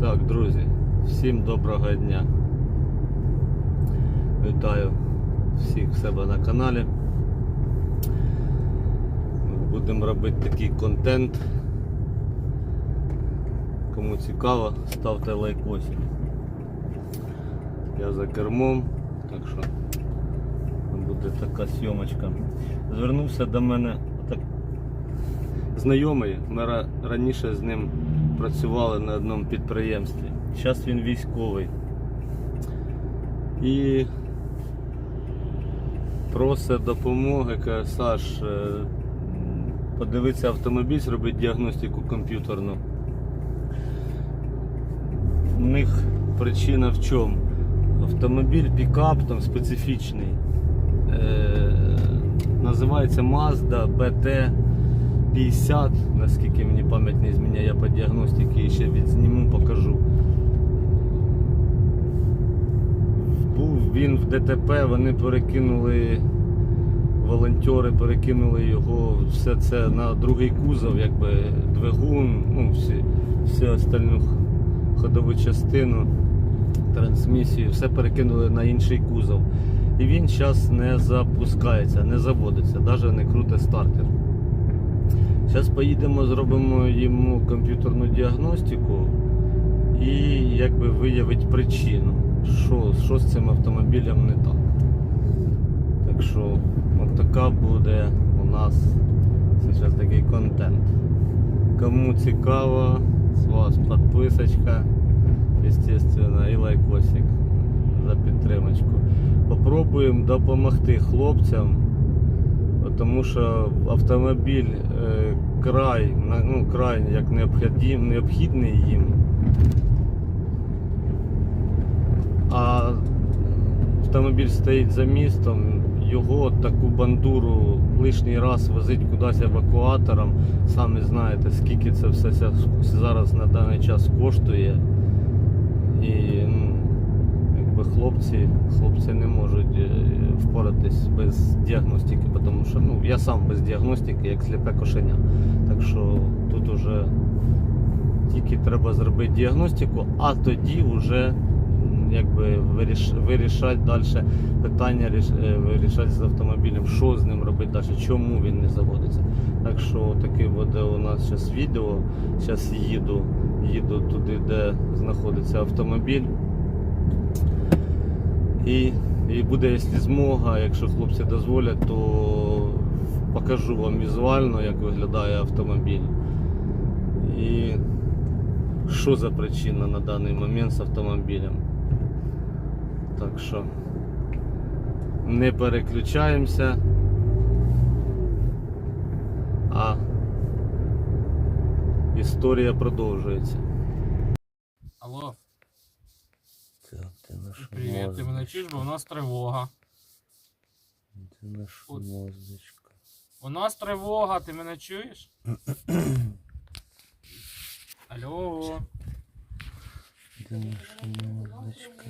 Так, друзі, всім доброго дня. Вітаю всіх в себе на каналі. Будемо робити такий контент. Кому цікаво, ставте лайкосик. Я за кермом, так що буде така зйомочка. Звернувся до мене так, знайомий. Ми раніше з ним працювали на одному підприємстві. Зараз він військовий. І просить допомоги, каже, Саш, е, подивитися автомобіль, зробити діагностику комп'ютерну. У них причина в чому? Автомобіль пікап там специфічний. Е, називається Mazda BT 50, наскільки мені пам'ять не зміняє, я по діагностиці ще відзніму, покажу. Був він в ДТП, вони перекинули, волонтери перекинули його, все це на другий кузов, якби двигун, ну, всі, всю остальну ходову частину, трансмісію, все перекинули на інший кузов. І він зараз не запускається, не заводиться, навіть не круте стартер. Зараз поїдемо, зробимо йому комп'ютерну діагностику і якби виявити причину, що, що з цим автомобілем не так. Так що от така буде у нас зараз такий контент. Кому цікаво, з вас підписочка, естественно, і лайкосик за підтримочку. Попробуємо допомогти хлопцям. Тому що автомобіль е, край, ну, край як необхідний, їм. А автомобіль стоїть за містом, його таку бандуру лишній раз возить кудись евакуатором. Самі знаєте, скільки це все зараз на даний час коштує. І ну, якби хлопці, хлопці не можуть е, впоратись без діагностики, тому що ну, я сам без діагностики, як сліпе кошеня. Так що тут уже тільки треба зробити діагностику, а тоді вже якби виріш, вирішати далі питання ріш- е, вирішати з автомобілем, що з ним робити далі, чому він не заводиться. Так що таке буде у нас зараз відео. Зараз їду, їду туди, де знаходиться автомобіль. І, і буде, якщо змога, якщо хлопці дозволять, то покажу вам візуально, як виглядає автомобіль. І що за причина на даний момент з автомобілем. Так що не переключаємося. А історія продовжується. Алло, Так, ти наш привіт, ти мене чуєш, бо у нас тривога. Ти наша От. мозочка. У нас тривога, ти мене чуєш? Алло. Ти наша мозочка.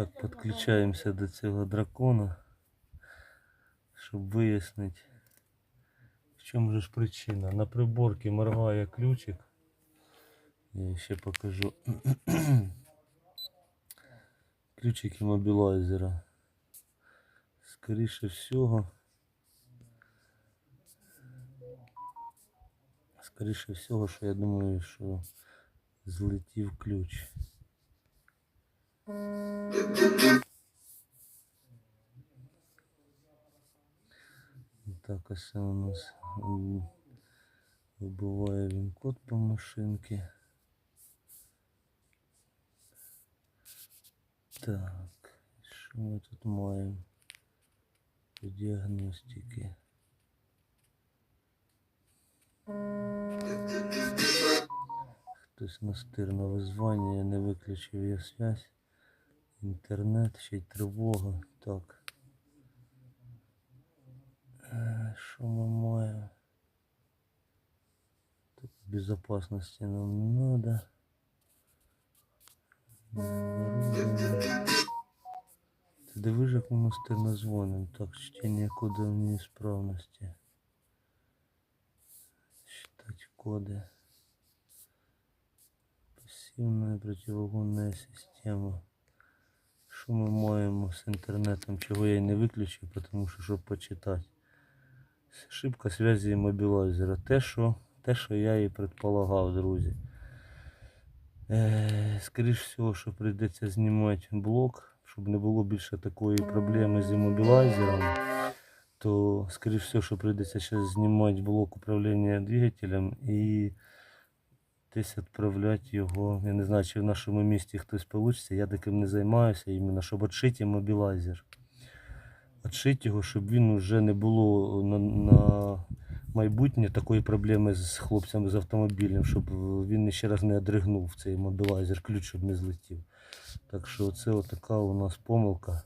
Так, підключаємося до цього дракона, щоб вияснити, в чому же ж причина. На приборці моргає ключик. Я ще покажу. Ключик іммобілайзера. Скоріше всього. Скоріше всього, що я думаю, що злетів ключ. Так, ось у нас вибиває він код по машинці. Так, що ми тут маємо по діагностики? Хтось настирно визвання, я не виключив я связь. Інтернет, ще й тривога. Так. Е, Що ми маємо? Тут безопасности нам надо. Ти дивиш, як воно стильно дзвонить. Так, чтення коди в неисправності. Считать коды. Пассивная противоугонная система. Що ми маємо з інтернетом, чого я й не виключив, тому що щоб почитати. Ошибка зв'язі мобілайзера. Те, що, те, що я і предполагав, друзі. Е, скоріш всього, що прийдеться знімати блок, щоб не було більше такої проблеми з іммобілайзером, то скоріш всього, що прийдеться зараз знімати блок управління двигателем і десь відправляти його. Я не знаю, чи в нашому місті хтось вийде, я таким не займаюся, іменно щоб відшити іммобілайзер. Відшити його, щоб він вже не було на, на майбутнє такої проблеми з хлопцями з автомобілем, щоб він ще раз не одригнув цей мобілайзер, ключ щоб не злетів. Так що це отака у нас помилка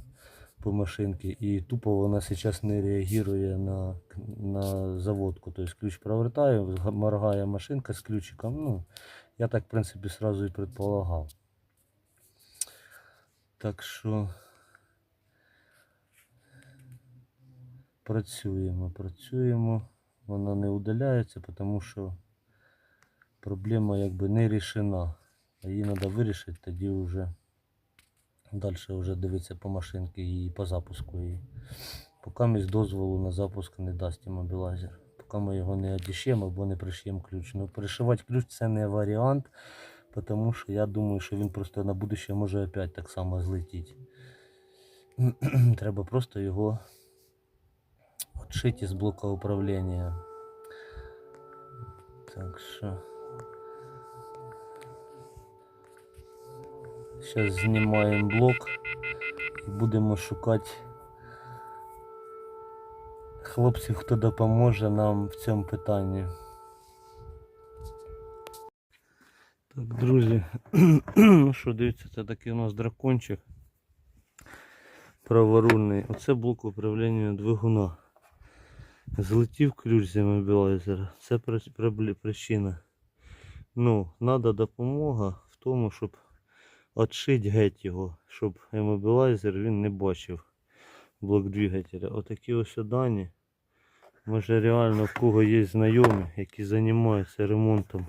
по машинці. І тупо вона зараз не реагує на, на заводку. Тобто ключ провертає, моргає машинка з ключиком. Ну, я так, в принципі, сразу і предполагав. Так що працюємо, працюємо. Вона не удаляється, тому що проблема якби не рішена. Її треба вирішити, тоді вже далі вже дивитися по машинці і по запуску її. Поки ми з дозволу на запуск не дасть мобілайзер. Поки ми його не одішємо або не пришиємо ключ. Ну, пришивати ключ це не варіант, тому що я думаю, що він просто на будущее може опять так само злетіти. Треба просто його отшить из блока управления. Так що. Зараз знімаємо блок і будемо шукати хлопців, хто допоможе нам в цьому питанні. Так, друзі, ну що, дивіться, це такий у нас дракончик праворульний. Оце блок управління двигуна. Злетів ключ з іммобілайзера. Це причина. Ну, треба допомога в тому, щоб отшити геть його, щоб іммобілайзер він не бачив блок двигателя. Отакі ось дані. Може реально в кого є знайомі, які займаються ремонтом,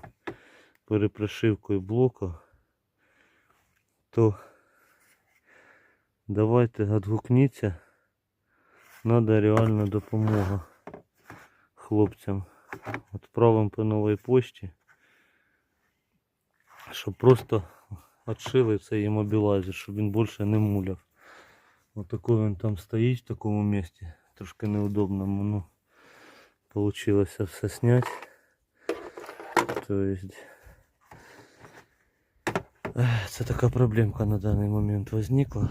перепрошивкою блока, то давайте відгукніться. Надо реальна допомога хлопцям. Відправимо по новій пошті. Щоб просто відшили цей іммобілайзер, щоб він більше не муляв. Отако він там стоїть в такому місці. Трошки неудобному. Ну, получилось все снять. То есть... ех, Це така проблемка на даний момент возникла.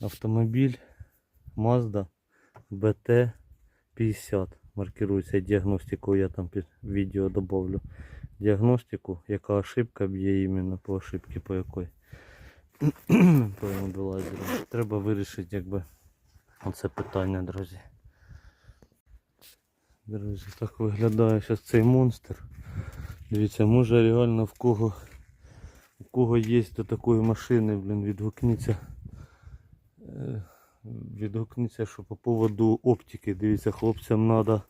Автомобіль Mazda BT50 маркирується діагностику, я там під відео добавлю. Діагностику, яка ошибка б'є іменно по ошибці по якої. Треба вирішити якби оце питання, друзі. Друзі, так виглядає зараз цей монстр. Дивіться, може реально в кого у кого є до такої машини, блін, відгукніться. Е, Відгукніться, що по поводу оптики. Дивіться, хлопцям треба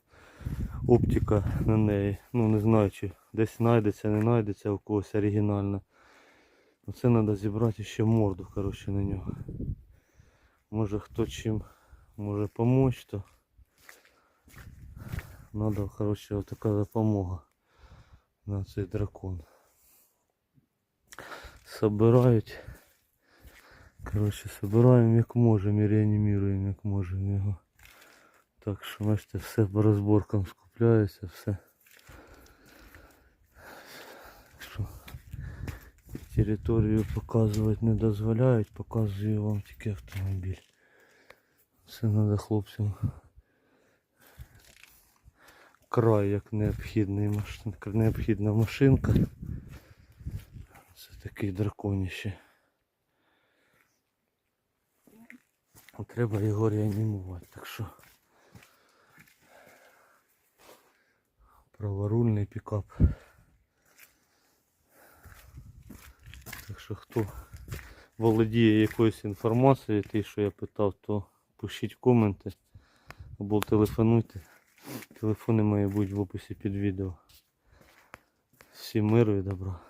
оптика на неї. Ну не знаю, чи десь знайдеться, не знайдеться у когось оригінальна. Оце треба зібрати ще морду, коротше, на нього. Може хто чим може допомогти, то треба, коротше, така допомога на цей дракон. Собирають. Коротше, собираємо як можемо і реанімуємо як можемо його. Так що бачите, все по розборкам скупляється, все. Що територію показувати не дозволяють, показую вам тільки автомобіль. Це треба хлопцям. Край як необхідний необхідна машинка. Це такий драконіще. Треба його реанімувати, так що праворульний пікап. Так що хто володіє якоюсь інформацією, ті, що я питав, то пишіть коменти або телефонуйте. Телефони мої будуть в описі під відео. Всім миру і добра.